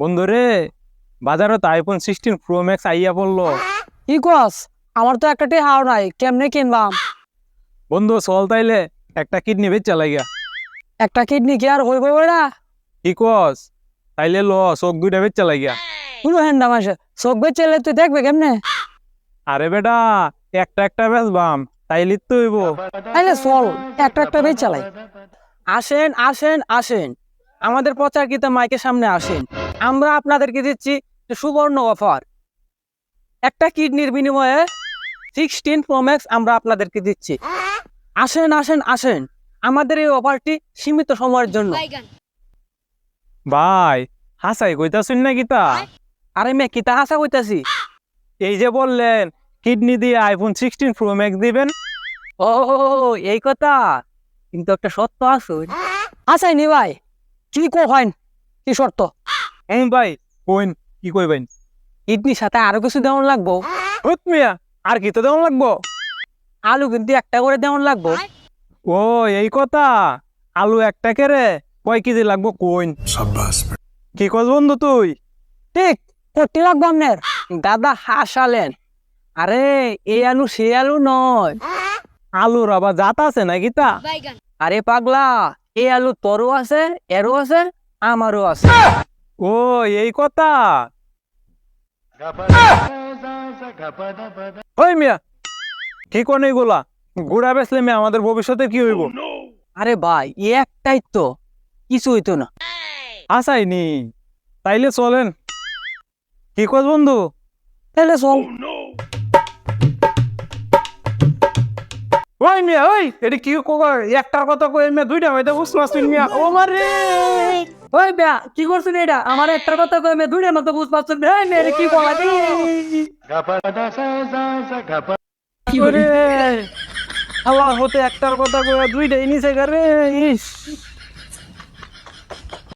বন্ধু রে বাজারে তো আইফোন সিক্সটিন প্রো ম্যাক্স আইয়া পড়ল। কি কস? আমার তো একটা হাও নাই কেমনে কিনবাম বন্ধু চল তাইলে একটা কিডনি বেচা লাগিয়া। একটা কিডনি কি আর হইব না কি কস? তাইলে ল চোখ দুইটা বেচা লাগিয়া। পুরো হ্যান্ডা মাসে চোখ বেচেলে তুই দেখবে কেমনে? আরে বেটা একটা একটা বেচবাম তাইলে তো হইব। তাইলে চল একটা একটা বেচ চালাই আসেন আসেন আসেন। আমাদের প্রচারকৃত মাইকের সামনে আসেন। আমরা আপনাদেরকে দিচ্ছি সুবর্ণ অফার। একটা কিডনির বিনিময়ে সিক্সটিন প্রোম্যাক্স আমরা আপনাদেরকে দিচ্ছি। আসেন আসেন আসেন। আমাদের এই অফারটি সীমিত সময়ের জন্য। ভাই হাসাই কইতাছুন না গীতা? আরে মে কিতা হাসা কইতাছি? এই যে বললেন কিডনি দিয়ে আইফোন সিক্সটিন প্রো ম্যাক্স দিবেন? ও এই কথা? কিন্তু একটা সত্য আছে। আসাই নি ভাই কি কো হয় কি শর্ত? হুম ভাই কইন কি কইবেন? কিডনির সাথে আরও কিছু দেওয়ান লাগবো? হুত মিয়া আর কি তো দেওয়া লাগবো? আলু কিন্তু একটা করে দেওয়ান লাগবো। ও এই কথা? আলু একটা কেরে কয় কেজি লাগবো কইন কি কস বন্ধু তুই? ঠিক করতে লাগবো আপনার। দাদা হাসালেন। আরে এই আলু সে আলু নয়। আলুর আবার জাত আছে না কিতা আরে পাগলা এই আলু তোরও আছে এরও আছে আমারও আছে। ও এই কথা? ওই মিয়া কি কোন এইগুলা গুড়া বেচলে মিয়া আমাদের ভবিষ্যতে কি হইব? আরে ভাই এ একটাই তো কিছু হইতো না। আসাইনি তাইলে চলেন। কি কস বন্ধু? তাহলে চল। ওই মিয়া ওই এটা কি কর একটার কথা কই মিয়া দুইটা হইতে বুঝতে পারছিস মিয়া। ও মারে! ওই বেয়া কি করছেন এটা? আমার একটার কথা কই আমি দুইটার মতো বুঝ পাচ্ছেন এই মেরে কি বলা ওরে আল্লাহ হতে একটার কথা কই দুইটা নিচে করে ইস।